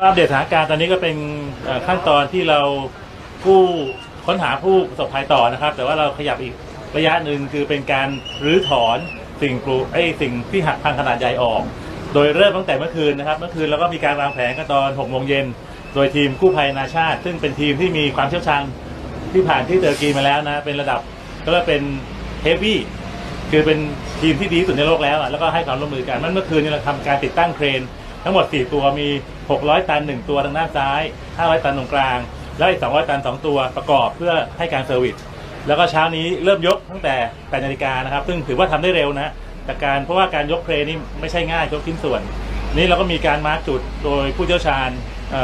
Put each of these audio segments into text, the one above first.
ก็อัปเดตสถานการณ์ตอนนี้ก็เป็นเอ่อขั้นตอนที่เราผู้ค้นหาผู้ประสบภัยต่อนะครับ แต่ว่าเราขยับอีกระยะหนึ่งคือเป็นการรื้อถอนสิ่งปลูกไอ้สิ่งที่หักพังขนาดใหญ่ออก โดยเริ่มตั้งแต่เมื่อคืนนะครับ เมื่อคืนเราก็มีการวางแผนกันตอน6โมงเย็นโดยทีมกู้ภัยนาชาติ ซึ่งเป็นทีมที่มีความเชี่ยวชาญที่ผ่านที่เตอร์กีมาแล้วนะเป็นระดับก็เรียกเป็นเฮฟวี่ คือเป็นทีมที่ดีที่สุดในโลกแล้วอะแล้วก็ให้ความร่วมมือกันมันเมื่อคืนนี้เราทำการติดตั้งเครน ทั้งหมด 4 ตัวมี 600 ตัน 1 ตัวทางด้านซ้าย 500 ตันตรงกลาง แล้วอีก 200 ตัน 2 ตัวประกอบเพื่อให้การเซอร์วิสแล้วก็เช้านี้เริ่มยกตั้งแต่8นาฬิกานะครับ ซึ่งถือว่าทำได้เร็วนะแต่การเพราะว่าการยกเครนนี่ไม่ใช่ง่ายยกชิ้นส่วน นี่เราก็มีการมาร์กจุดโดยผู้เชี่ยวชาญ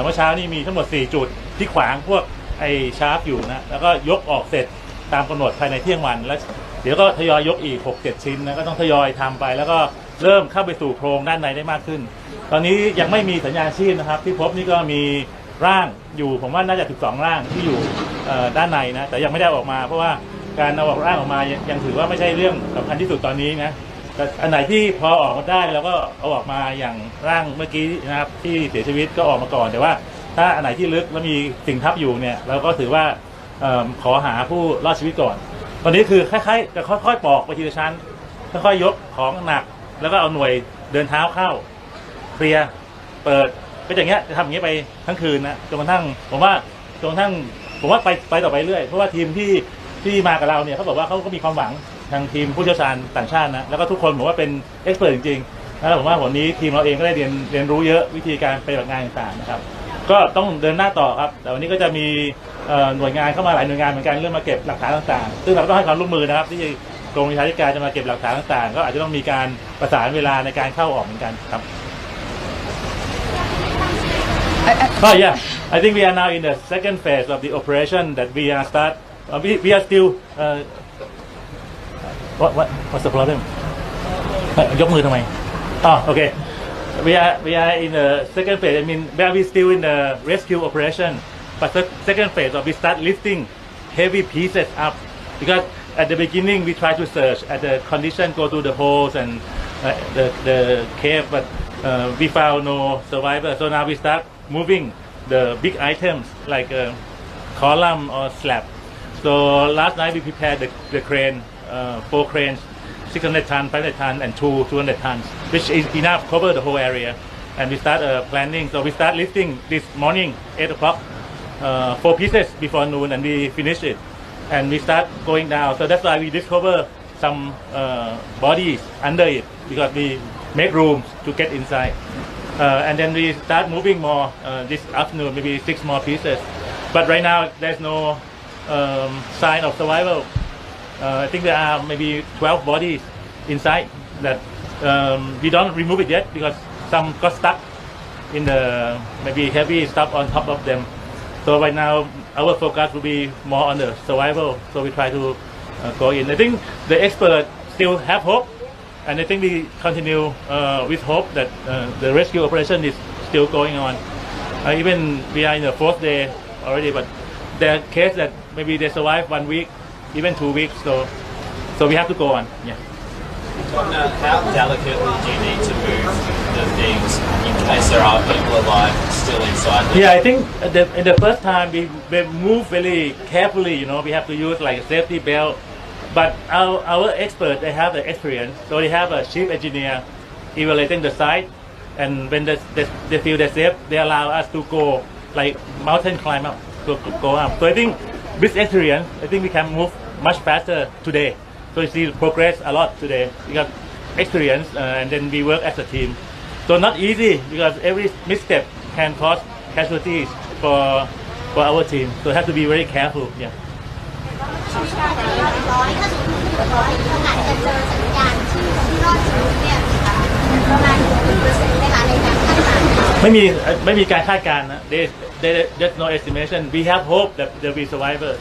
เมื่อเช้านี้มีทั้งหมด 4 จุดที่ขวางพวกไอชาร์ปอยู่นะแล้วก็ยกออกเสร็จตามกำหนดภายในเที่ยงวันแล้วเดี๋ยวก็ทยอยยกอีก 6-7 ชิ้นนะก็ต้องทยอยทำไปแล้วก็ เริ่มเข้าไปสู่โพรงด้านในได้มากขึ้น ตอนนี้ยังไม่มีสัญญาณชีพนะครับ ที่พบนี่ก็มีร่างอยู่ผมว่าน่าจะ 12 ร่างที่อยู่เอ่อด้านในนะแต่ยังไม่ได้อออกมา เพราะว่าการเอาออกร่างออกมายังยังถือว่าไม่ใช่เรื่องสำคัญที่สุดตอนนี้นะแต่อันไหนที่พอออกมาได้เราก็เอาออกมาอย่างร่างเมื่อกี้นะครับที่เสียชีวิตก็ออกมาก่อนแต่ว่า ถ้าอันไหนที่ลึกแล้วมีสิ่งทับอยู่เนี่ยเราก็ถือว่าเอมขอหาผู้รอดชีวิตก่อน ตอนนี้คือคล้ายๆจะค่อยๆปอกไปทีละชั้นค่อยๆยกของหนัก แล้วก็เอาหน่วยเดินเท้าเข้าเคลียร์เปิดก็อย่างเงี้ยจะทำอย่างเงี้ยไปทั้งคืนนะจนกระทั่งผมว่าจนกระทั่งผมว่าไปไปต่อไปเรื่อยเพราะว่าทีมที่ที่มากับเราเนี่ยเขาบอกว่าเขาก็มีความหวังทางทีมผู้เชี่ยวชาญต่างชาตินะแล้วก็ทุกคนผมว่าเป็นเอ็กซ์เพรสจริงๆแล้วผมว่าวันนี้ทีมเราเองก็ได้เรียนเรียนรู้เยอะวิธีการปฏิบัติงานต่างๆนะครับ ก็ต้องเดินหน้าต่อครับ แต่วันนี้ก็จะมีเอ่อหน่วยงานเข้ามาหลายหน่วยงานเหมือนกันเรื่องมาเก็บหลักฐานต่างๆ ซึ่งเราก็ต้องให้ความร่วมมือนะครับที่ กรมวิชาธิการจะมาเก็บหลักฐานต่างๆ ก็อาจจะต้องมีการประสานเวลาในการเข้าออกเหมือนกันครับ Oh yeah, I think we are now in the second phase of the operation that we are start. Uh, we, we are still. Uh, what what what's the problem? เอ่อยกมือทำไมอ๋อโอเค we are we are in the second phase I mean where we still in the rescue operation but the second phase of we start lifting heavy pieces up because at the beginning we try to search at the condition go to the holes and uh, the the cave but uh, we found no survivor so now we start moving the big items like uh, column or slab so last night we prepared the, the crane uh, four cranes 600 ton, 500 ton, and two 200 tons, which is enough cover the whole area. And we start uh, planning. So we start lifting this morning, 8 o'clock, uh, four pieces before noon, and we finish it. And we start going down. So that's why we discover some uh, bodies under it because we make rooms to get inside. Uh, and then we start moving more uh, this afternoon, maybe six more pieces. But right now, there's no um, sign of survival. Uh, I think there are maybe 12 bodies inside that um, we don't remove it yet because some got stuck in the maybe heavy stuff on top of them. So right now our focus will be more on the survival. So we try to uh, go in. I think the experts still have hope, and I think we continue uh, with hope that uh, the rescue operation is still going on. Uh, even we are in the fourth day already, but there are cases that maybe they survive one week, even two weeks. So, so we have to go on. Yeah. How delicately do you need to move the things in case there are people alive still inside? Yeah, I think the, in the first time we, we move very carefully. You know, we have to use like a safety belt. But our our expert they have the experience, so they have a chief engineer evaluating the site, and when they, they, they feel they're safe, they allow us to go like mountain climb up to go up. So I think with experience, I think we can move much faster today. So you see progress a lot today We because experience, uh, and then we work as a team. So not easy because every misstep can cause casualties for for our team. So have to be very careful. Yeah. ร้อยถ้าสมมติร้อยขนาดจะเจอสัญญาณที่คนที่รอดชีวิตเนี่ยค่ะประมาณกี่เปอร์เซ็นต์ไหมคะในการคาดการณ์ ไม่มีไม่มีการคาดการณ์นะ There there there's no estimation we have hope that there will be survivors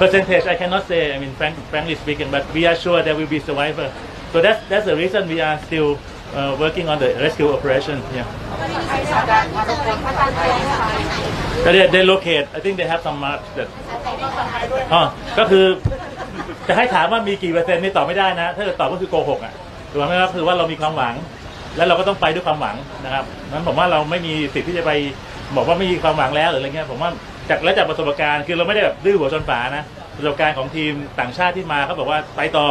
percentage I cannot say I mean frank, frankly speaking but we are sure there will be survivor so that's that's the reason we are still uh, working on the rescue operation yeah ใครสามารถที่จะเป็นประกันตัวไหนแต่ they they locate I think they have some marks that อ๋อก็คือจะให้ถามว่ามีกี่เปอร์เซ็นต์นี่ตอบไม่ได้นะ ถ้าเกิดตอบก็คือโกหกอะถูกไหมครับคือว่าเรามีความหวัง แล้วเราก็ต้องไปด้วยความหวังนะครับนั้นผมว่าเราไม่มีสิทธิ์ที่จะไปบอกว่าไม่มีความหวังแล้วหรืออะไรเงี้ยผมว่าจากและจากประสบการณ์คือเราไม่ได้แบบดื้อหัวชนฝานะประสบการณ์ของทีมต่างชาติที่มาเขาบอกว่าไปต่อ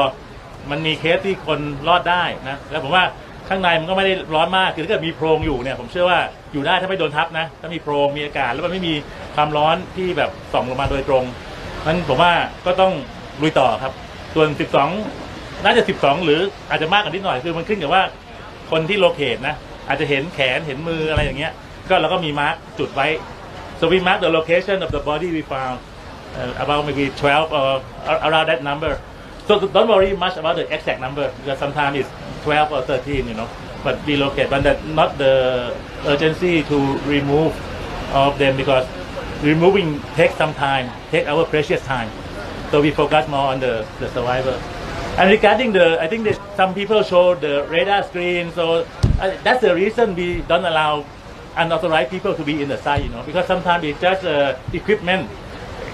มันมีเคสที่คนรอดได้นะแล้วผมว่า ข้างในมันก็ไม่ได้ร้อนมากคือถ้าเกิดมีโพรงอยู่เนี่ยผมเชื่อว่าอยู่ได้ถ้าไม่โดนทับนะถ้ามีโพรงมีอากาศแล้วมันไม่มีความร้อนที่แบบส่องลงมาโดยตรงนั้นผมว่าก็ต้องลุยต่อครับ ส่วน 12 น่าจะ 12 หรืออาจจะมากกว่านิดหน่อยคือมันขึ้นกับว่าคนที่โลเคตนะอาจจะเห็นแขนเห็นมืออะไรอย่างเงี้ย ก็เราก็มีมาร์กจุดไว้ so we mark the location of the body we found uh, about maybe 12 or around that number so don't worry much about the exact number because sometimes it's 12 or 13 you know but we locate but that not the urgency to remove of them because removing takes some time take our precious time. So we focus more on the, the survivor. And regarding the, I think that some people show the radar screen, so uh, that's the reason we don't allow unauthorized people to be in the site, you know, because sometimes it's just uh, equipment,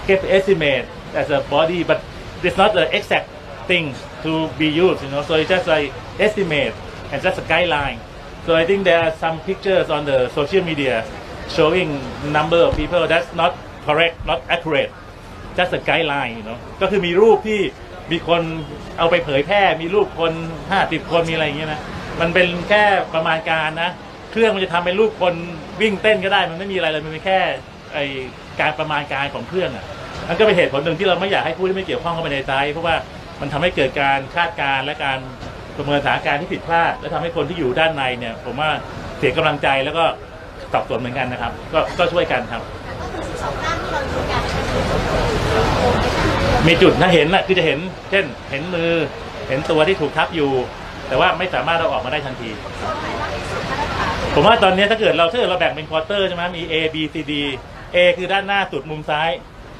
get estimate as a body, but it's not the exact thing to be used, you know, so it's just like estimate and just a guideline. So I think there are some pictures on the social media showing number of people that's not correct, not accurate. just a guideline เนาะก็คือมีรูปที่มีคนเอาไปเผยแพร่ มีรูปคนห้าสิบคนมีอะไรอย่างเงี้ยนะ มันเป็นแค่ประมาณการนะ เครื่องมันจะทำเป็นรูปคนวิ่งเต้นก็ได้ มันไม่มีอะไรเลย มันเป็นแค่ไอการประมาณการของเครื่องอะนั่นก็เป็นเหตุผลหนึ่งที่เราไม่อยากให้ผู้ที่ไม่เกี่ยวข้องเข้าไปในไซต์เพราะว่ามันทำให้เกิดการคาดการณ์และการ ประเมินสถานการณ์ที่ผิดพลาด และทำให้คนที่อยู่ด้านในเนี่ยผมว่าเสียกำลังใจแล้วก็สับสนเหมือนกันนะครับ ก็ก็ช่วยกันครับมีจุดนะเห็นน่ะคือจะเห็น เช่น เห็นมือ เห็นตัวที่ถูกทับอยู่ แต่ว่าไม่สามารถเราออกมาได้ทันที ผมว่าตอนนี้ถ้าเกิดเราถ้าเกิดเราแบ่งเป็นควอเตอร์ใช่ไหมมี A B C D A คือด้านหน้าสุดมุมซ้าย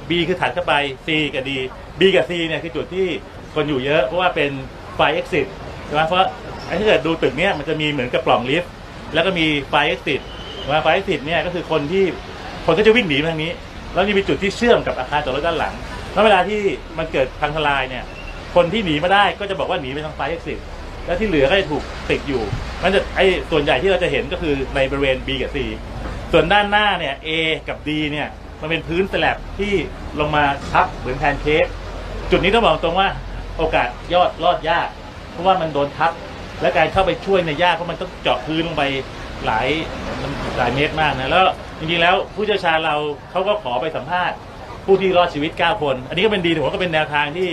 B คือถัดเข้าไป C กับ D B กับ C เนี่ยคือจุดที่คนอยู่เยอะ เพราะว่าเป็นไฟ exit ใช่ไหมเพราะไอ้ถ้าเกิดดูตึกเนี้ยมันจะมีเหมือนกับปล่องลิฟต์แล้วก็มีไฟ exit ว่าไฟ exit เนี่ยก็คือคนที่คนก็จะวิ่งหนีทางนี้ แล้วนี่มีจุดที่เชื่อมกับอาคารจอดรถด้านหลังแล้วเวลาที่มันเกิดพังทลายเนี่ย คนที่หนีมาได้ก็จะบอกว่าหนีไปทางไฟ exit แล้วที่เหลือก็จะถูกติดอยู่มันจะไอ้ส่วนใหญ่ที่เราจะเห็นก็คือในบริเวณ B กับ C ส่วนด้านหน้าเนี่ย A กับ D เนี่ยมันเป็นพื้นสแลบที่ลงมาทับเหมือนแพนเค้กจุดนี้ต้องบอกตรงว่าโอกาสยอดรอดยาก เพราะว่ามันโดนทับและการเข้าไปช่วยในยากเพราะมันต้องเจาะพื้นลงไปหลายหลายเมตรมากนะแล้วจริงๆแล้วผู้เชี่ยวชาญเราเขาก็ขอไปสัมภาษณ์ ผู้ที่รอดชีวิต 9 คน อันนี้ก็เป็นดีถือว่าก็เป็นแนวทางที่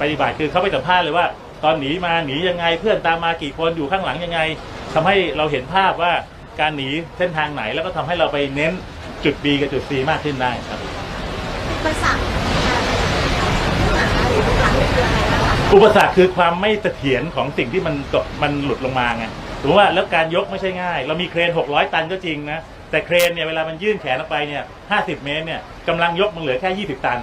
ปฏิบัติคือเขาไปสัมภาษณ์เลยว่า ตอนหนีมาหนียังไงเพื่อนตามมากี่คนอยู่ข้างหลังยังไงทำให้เราเห็นภาพว่าการหนีเส้นทางไหนแล้วก็ทำให้เราไปเน้นจุด B กับจุด C มากขึ้นได้ครับภาษาหาหรือหลังคือ อุปสรรคคือความไม่เสถียรของสิ่งที่มันตกมันหลุดลงมาไงถือว่าแล้วการยกไม่ใช่ง่าย เรามีเครน 600 ตันก็จริงนะ แต่เครนเนี่ยเวลามันยื่นแขนออกไปเนี่ย50 เมตรเนี่ยกำลังยกมันเหลือแค่ 20 ตัน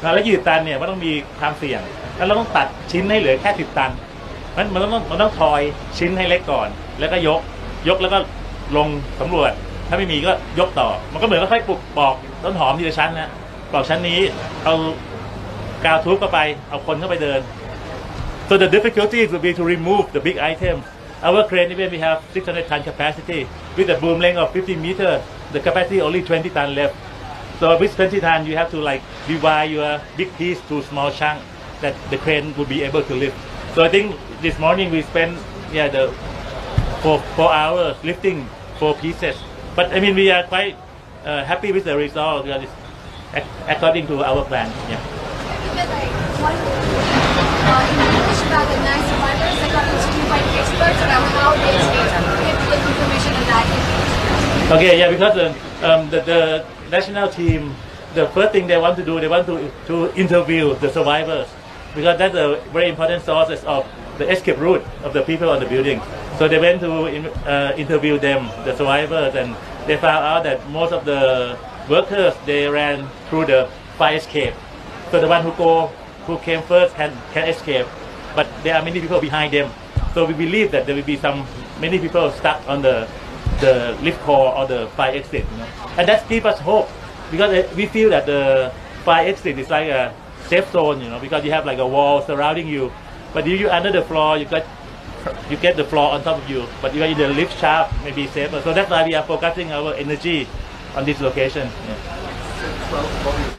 แล้ว 20 ตันเนี่ยมันต้องมีความเสี่ยง แล้วเราต้องตัดชิ้นให้เหลือแค่ 10 ตันมันมันต้องมันต้องทอยชิ้นให้เล็กก่อน แล้วก็ยก ยกแล้วก็ลงสำรวจ ถ้าไม่มีก็ยกต่อ มันก็เหมือนค่อยปลูกปอกต้นหอมทีละชั้นนะปอกชั้นนี้เอากาวทุบเข้าไป เอาคนเข้าไปเดิน So the difficulty will be to remove the big items. Our crane, even we have 600 ton capacity, with a boom length of 50 meter, the capacity only 20 ton left. So with 20 ton, you have to like divide your big piece to small chunk that the crane will be able to lift. So I think this morning we spent yeah the four four hours lifting four pieces. But I mean we are quite uh, happy with the result according to our plan. Yeah. Even like one uh, interviewed by experts how they information on that. Okay, yeah, because um, um, the, the national team, the first thing they want to do, they want to to interview the survivors because that's a very important source of the escape route of the people on the building. So they went to uh, interview them, the survivors, and they found out that most of the workers they ran through the fire escape. So the one who go who came first can can escape, but there are many people behind them. So we believe that there will be some many people stuck on the the lift core or the fire exit, you know. and that gives us hope because uh, we feel that the fire exit is like a safe zone, you know, because you have like a wall surrounding you. But if you under the floor, you got you get the floor on top of you. But you're in the lift shaft, maybe safer. So that's why we are focusing our energy on this location yeah.